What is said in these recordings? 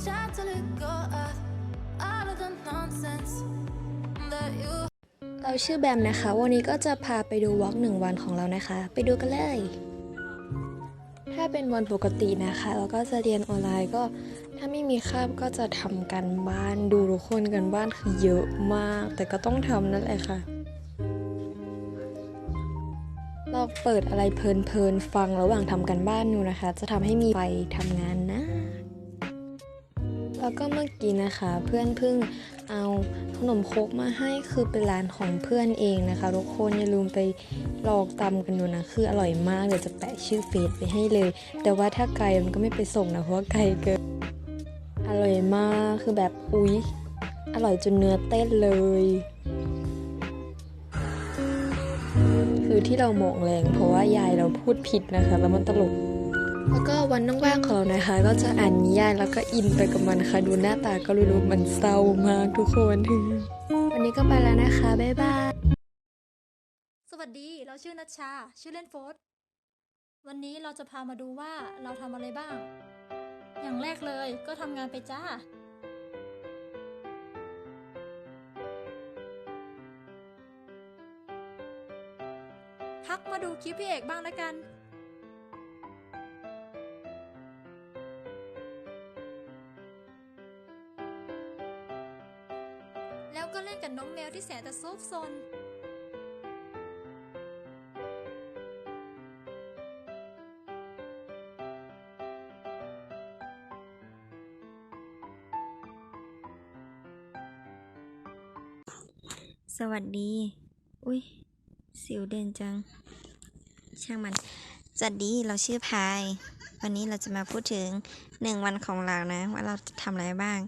Time to let go of all of the nonsense that you เราชื่อแบมนะคะ วันนี้ก็จะพาไปดูวอล์กหนึ่งวันของเรานะคะ ไปดูกันเลย ถ้าเป็นวันปกตินะคะ เราก็จะเรียนออนไลน์ก็ ถ้าไม่มีคาบก็จะทำกันบ้านดูทุกคนกันบ้านคือเยอะมาก แต่ก็ต้องทำนั่นแหละค่ะ เราเปิดอะไรเพลินๆฟังระหว่างทำกันบ้านอยู่นะคะ จะทำให้มีไฟทำงานนะ แล้วก็เมื่อกี้นะคะเพื่อนเพิ่งเอาขนมครกมาให้คือเป็นร้านของเพื่อนเองนะคะทุกคนอย่าลืมไปลองตำกันดูนะคืออร่อยมากเดี๋ยวจะแปะชื่อเฟซไปให้เลย แต่ว่าถ้าไกลมันก็ไม่ไปส่งนะเพราะว่าไกลเกินอร่อยมากคือแบบอุ๊ยอร่อยจนเนื้อเต้นเลย คือที่เรามองแรงเพราะว่ายายเราพูดผิดนะคะ แล้วมันตลก แล้วก็วันว่างๆของเรานะคะ ก็จะอ่านนิยายแล้วก็อินไปกับมันค่ะ ดูหน้าตาก็รู้ๆมันเศร้ามากทุกคนวันนี้ก็ไปแล้วนะคะ บ๊ายบาย สวัสดี เราชื่อนัชชา ชื่อเล่นโฟสวันนี้เราจะพามาดูว่าเราทำอะไรบ้าง อย่างแรกเลยก็ทำงานไปจ้าพักมาดูคลิปพี่เอกบ้างแล้วกัน ก็เล่นกับน้องแมวที่แสนจะซุกซนสวัสดี อุ้ย สิวเด่นจัง ช่างมัน สวัสดี เราชื่อพาย วันนี้เราจะมาพูดถึงหนึ่งวันของเรานะ ว่าเราจะทำอะไรบ้าง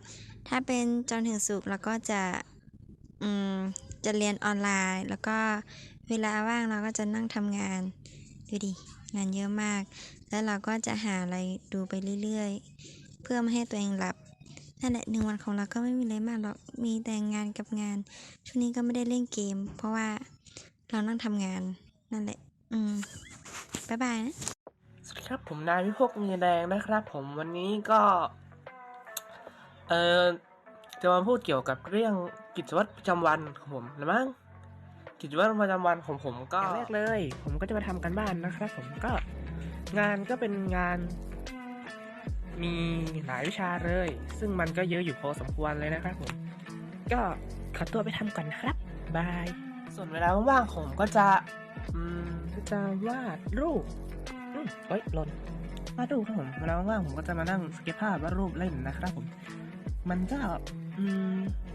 ถ้าเป็นจนถึงสุกเราก็จะ จะเรียนออนไลน์ แล้วก็เวลาว่างเราก็จะนั่งทำงาน ดูดิ งานเยอะมาก แล้วเราก็จะหาอะไรดูไปเรื่อยๆ เพื่อไม่ให้ตัวเองหลับ นั่นแหละหนึ่งวันของเราก็ไม่มีอะไรมากหรอก มีแต่งานกับงาน ช่วงนี้ก็ไม่ได้เล่นเกม เพราะว่าเรานั่งทำงาน นั่นแหละ อืมบ๊ายบายนะสวัสดีครับผมนายวิภพเงินแดงนะครับ ผมวันนี้ก็ เออจะมาพูดเกี่ยวกับเรื่อง กิจวัตรประจำวันของผมหรือมั้งกิจวัตรประจำวันของผมก็อย่างแรกเลย ผมก็จะมาทำกันบ้านนะครับ ผมก็งานก็เป็นงาน มีหลายวิชาเลย ซึ่งมันก็เยอะอยู่พอสมควรเลยนะครับผมก็ขอตัวไปทำก่อนนะครับบายส่วนเวลาว่างๆของผมก็จะอืมก็จะวาดรูปอืมเฮ้ยหล่นวาดรูปครับผมเวลาว่างๆผมก็จะมานั่งสเก็ตภาพวาดรูปเล่นนะครับผม มันก็อืม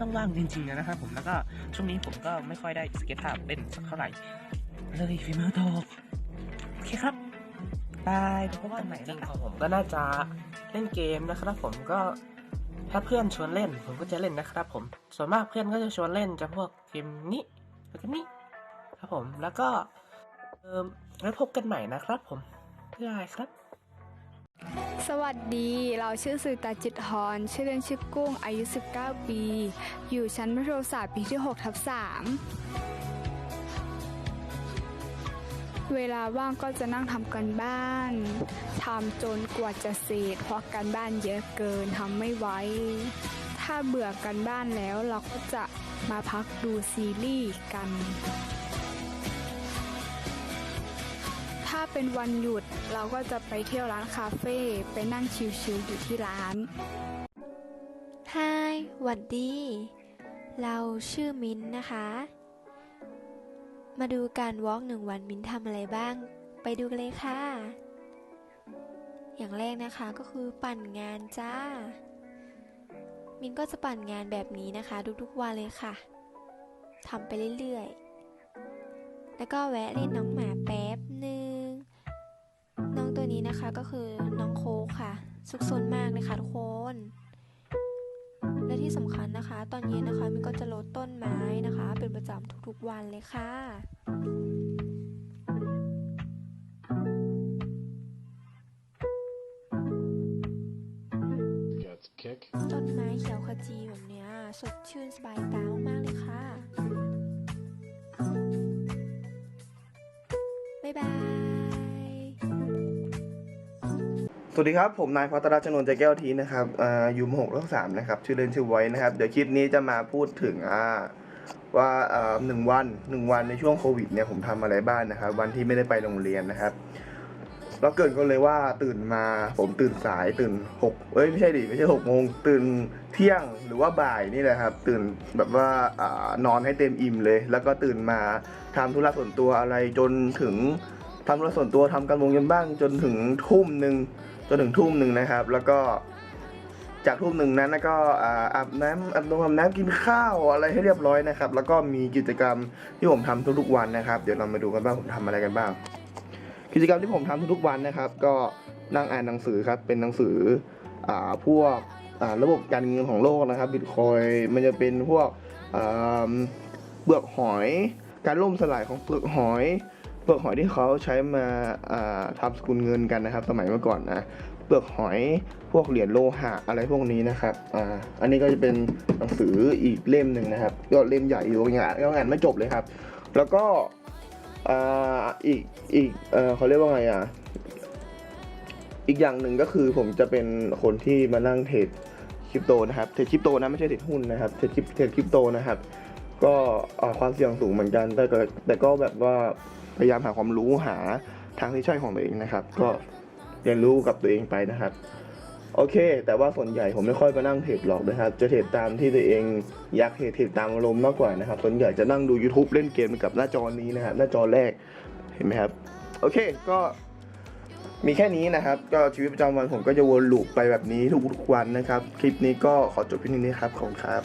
ต้องว่างจริงๆนะครับผมแล้วก็ช่วงนี้ผมก็ไม่ค่อยได้สเก็ตภาพเล่นสักเท่าไหร่เลยฝีมือตกโอเคครับบายพบกันใหม่จริงของผมก็น่าจะเล่นเกมนะครับผมก็ถ้าเพื่อนชวนเล่นผมก็จะเล่นนะครับผม ส่วนมากเพื่อนก็จะชวนเล่นจะพวกเกมนี้แล้วก็นี้ครับผมแล้วก็เอ่อไว้พบกันใหม่นะครับผมบ๊ายบายครับ สวัสดี เราชื่อสุตาจิตฮรชื่อเล่นชื่อกุ้ง อายุ 19 ปี อยู่ชั้นมัธยมศาสตร์ปีที่ 6 ทับ 3 เวลาว่างก็จะนั่งทำกันบ้าน ทำจนกว่าจะเสร็จเพราะการบ้านเยอะเกินทำไม่ไหว ถ้าเบื่อกันบ้านแล้วเราก็จะมาพักดูซีรีส์กัน เป็นวันหยุดเราก็จะไปเที่ยวร้านคาเฟ่ไปนั่งชิลๆอยู่ที่ร้านฮายหวัดดี เราชื่อมิ้นนะคะ มาดูการวอล์กหนึ่งวันมิ้นทำอะไรบ้าง ไปดูกันเลยค่ะ อย่างแรกนะคะก็คือปั่นงานจ้า มิ้นก็จะปั่นงานแบบนี้นะคะ ทุกๆวันเลยค่ะทำไปเรื่อยๆ แล้วก็แวะเล่นน้องหมาแป๊บหนึ่ง น้องตัวนี้นะคะก็คือน้องโคกค่ะซุกซนมากเลยค่ะทุกคน และที่สำคัญนะคะ ตอนเย็นนะคะมันก็จะลดต้นไม้นะคะ เป็นประจำทุกๆวันเลยค่ะ Got kick. ต้นไม้เขียวขจีแบบเนี้ยสดชื่นสบายตามากๆเลยค่ะ บ๊ายบาย สวัสดีครับ ผมนายพัทราชนนท์ใจแก้วทีนะครับอ่ายู่มหกเลขสามนะครับ ชื่อเล่นชื่อไว้นะครับ เดี๋ยวคลิปนี้จะมาพูดถึงอ่าว่าอ่าหนึ่งวันหนึ่งวันในช่วงโควิดเนี่ยผมทำอะไรบ้างนะครับ วันที่ไม่ได้ไปโรงเรียนนะครับแล้วเกินก็เลยว่าตื่นมาผมตื่นสายตื่นหกเอ้ยไม่ใช่ดิไม่ใช่หกโมงตื่นเที่ยงหรือว่าบ่ายนี่แหละครับ ตื่นแบบว่าอ่านอนให้เต็มอิ่มเลย แล้วก็ตื่นมาทำธุระส่วนตัวอะไรจนถึงทำธุระส่วนตัวทำการวงยันบ้างจนถึงทุ่มหนึ่ง จนถึงทุ่มหนึ่งนะครับ แล้วก็จากทุ่มหนึ่งนั้นก็อาบน้ำอาบน้ำอาบน้ำกินข้าวอะไรให้เรียบร้อยนะครับ แล้วก็มีกิจกรรมที่ผมทำทุกๆวันนะครับ เดี๋ยวเรามาดูกันว่าผมทำอะไรกันบ้าง กิจกรรมที่ผมทำทุกๆวันนะครับ ก็นั่งอ่านหนังสือครับเป็นหนังสืออ่าพวกระบบการเงินของโลกนะครับบิตคอยมันจะเป็นพวกเปลือกหอย การล่มสลายของเปลือกหอย ลือกหอยที่เขาใช้มาทำสกุลเงินกันนะครับ สมัยเมื่อก่อนนะเปลือกหอยพวกเหรียญโลหะอะไรพวกนี้นะครับอ่าอันนี้ก็จะเป็นหนังสืออีกเล่มหนึ่งนะครับก็เล่มใหญ่อยู่งานก็งานไม่จบเลยครับ แล้วก็อ่าอีกอีกเออเขาเรียกว่าไงอะอีกอย่างหนึ่งก็คือผมจะเป็นคนที่มานั่งเทรดคริปโตนะครับเทรดคริปโตนะไม่ใช่เทรดหุ้นนะครับเทรดคริปเทรดคริปโตนะครับ ก็ความเสี่ยงสูงเหมือนกันแต่ก็แต่ก็แบบว่า พยายามหาความรู้หาทางที่ใช่ของตัวเองนะครับ ก็เรียนรู้กับตัวเองไปนะครับ โอเค แต่ว่าส่วนใหญ่ผมไม่ค่อยมานั่งเทรดหรอกนะครับ จะเทรดตามที่ตัวเองอยากเทรดเทรดตามอารมณ์มากกว่านะครับ ส่วนใหญ่จะนั่งดู YouTube เล่นเกมกับหน้าจอนี้นะครับ หน้าจอแรกเห็นไหมครับ โอเคก็มีแค่นี้นะครับ ก็ชีวิตประจำวันผมก็จะวนลูปไปแบบนี้ทุกๆวันนะครับ คลิปนี้ก็ขอจบเพียงเท่านี้ครับขอบคุณครับ